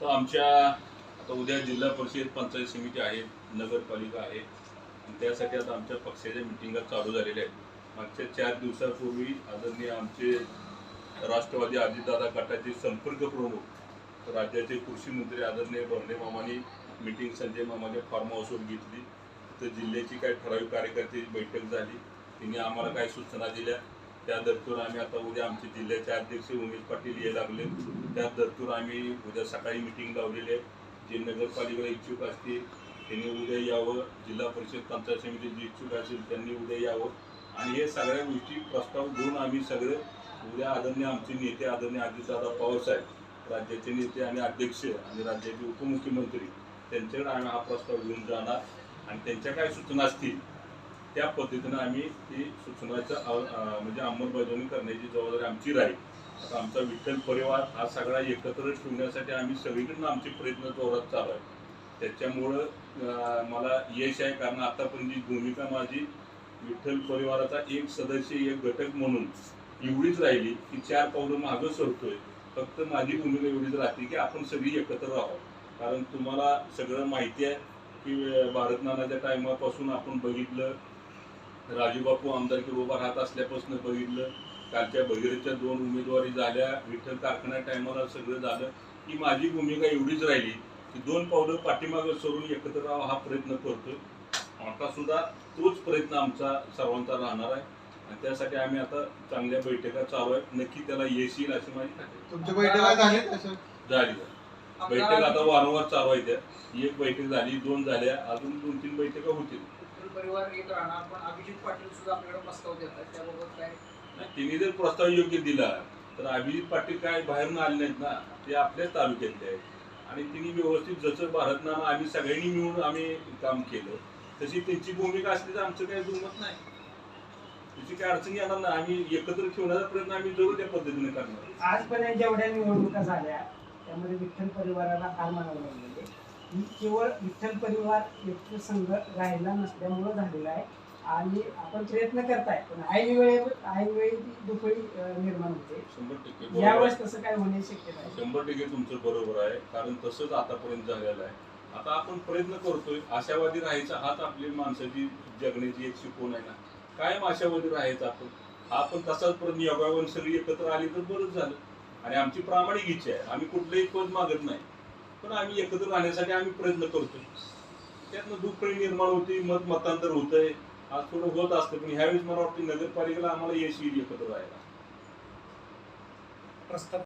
आता आमच्या आता उद्या जिल्हा परिषद पंचायत समिती आहेत नगरपालिका आहे. त्यासाठी आता आमच्या पक्षाच्या मिटिंगा चालू झालेल्या आहेत. मागच्या चार दिवसापूर्वी आदरणीय आमचे राष्ट्रवादी अजितदादा गटाचे संपर्क प्रमुख राज्याचे कृषी मंत्री आदरणीय भरणे मामाने मिटिंग संजय मामाच्या फार्म हाऊसवर घेतली. तर जिल्ह्याची काही ठराविक कार्यकर्त्याची बैठक झाली. तिने आम्हाला काही सूचना दिल्या. त्या दरतूर आम्ही आता उद्या आमचे जिल्ह्याचे अध्यक्ष उमेश पाटील ये लागले. त्या दरतूर आम्ही उद्या सकाळी मिटिंग लावलेली आहे. जे नगरपालिका इच्छुक असतील त्यांनी उद्या यावं. जिल्हा परिषद पंचायत समिती जे इच्छुक असेल त्यांनी उद्या यावं. आणि हे सगळ्या गोष्टी प्रस्ताव घेऊन आम्ही सगळे उद्या आदरणीय आमचे नेते आदरणीय अजितदादा पवारसाहेब राज्याचे नेते आणि अध्यक्ष आणि राज्याचे उपमुख्यमंत्री त्यांच्याकडे आम्ही हा प्रस्ताव घेऊन जाणार. आणि त्यांच्या काय सूचना असतील त्या पद्धतीनं आम्ही ती सूचनाचं म्हणजे अंमलबजावणी करण्याची जबाबदारी आमची राहील. आता आमचा विठ्ठल परिवार हा सगळा एकत्र ठेवण्यासाठी आम्ही सगळीकडनं आमचे प्रयत्न जोरात चालू आहे. त्याच्यामुळं मला यश आहे कारण आतापर्यंत जी भूमिका माझी विठ्ठल परिवाराचा एक सदस्य एक घटक म्हणून एवढीच राहिली की चार पावलं मागं सरतोय. फक्त माझी भूमिका एवढीच राहते की आपण सगळी एकत्र राहावं कारण तुम्हाला सगळं माहिती आहे की भारतनानाच्या टायमापासून आपण बघितलं राजूबापू आमदारकी उभा राहत असल्यापासून बघितलं कालच्या भगीरथच्या दोन उमेदवारी झाल्या विठ्ठल कारखाना टायमाला सगळं झालं. की माझी भूमिका एवढीच राहिली की दोन पावलं पाठीमागं सरून एकत्र राहावं हा प्रयत्न करतोय. आता सुद्धा तोच प्रयत्न आमचा सर्वांचा राहणार आहे. आणि त्यासाठी आम्ही आता चांगल्या बैठका चालू आहेत नक्की त्याला यश येईल अशी माझी बैठका झाली. बैठक आता वारंवार चालू आहे त्या. एक बैठक झाली दोन झाल्या. अजून दोन तीन बैठका होतील. परिवार येत राहणार पण अभिजित पाटील सुद्धा आपल्याकडे प्रस्ताव देतात त्याबाबत काय? नाही, तिने जर प्रस्ताव योग्य दिला तर अभिजित पाटील काय बाहेरून आले नाहीत ना ते आपल्याच तालुक्यातले आहेत. आणि तिने व्यवस्थित जसं भारतनामा आम्ही सगळ्यांनी मिळून आम्ही काम केलं तशी त्यांची भूमिका असली तर आमचं काही दुमत नाही. त्याची काय अडचण येणार नाही. आम्ही एकत्र ठेवण्याचा प्रयत्न आम्ही जरूर त्या पद्धतीने करणार. आजपर्यंत जेवढ्या निवडणुका झाल्या त्यामध्ये विठ्ठल परिवाराला हार मानावं लागलेले. ही केवळ विठ्ठल परिवार एकत्र संघ राहिला नसल्यामुळं झालेला आहे. आणि आपण प्रयत्न करताय पण ऐन वेळे ऐन वेळी दुफळी निर्माण होते. शंभर टक्के. यावेळेस तसं काय होण्याची शक्यता आहे? शंभर टक्के तुमचं बरोबर आहे कारण तसंच आतापर्यंत झालेलं आहे. आता आपण प्रयत्न करतोय आशावादी राहायचा हाच आपली माणसाची जगण्याची एक शिकवण आहे ना. कायम आशावादी राहायचं आपण. आपण तसाच परत योगावन सगळी एकत्र आली तर बरंच झालं. आणि आमची प्रामाणिक इच्छा आहे. आम्ही कुठलंही पद मागत नाही. पण आम्ही एकत्र राहण्यासाठी आम्ही प्रयत्न करतोय. त्यातनं दुःख निर्माण होती मत मतांतर होतंय. आज थोडं होत असतं पण ह्यावेळेस मला वाटतं नगरपालिकेला आम्हाला यश येईल एकत्र राहायला. प्रस्ताव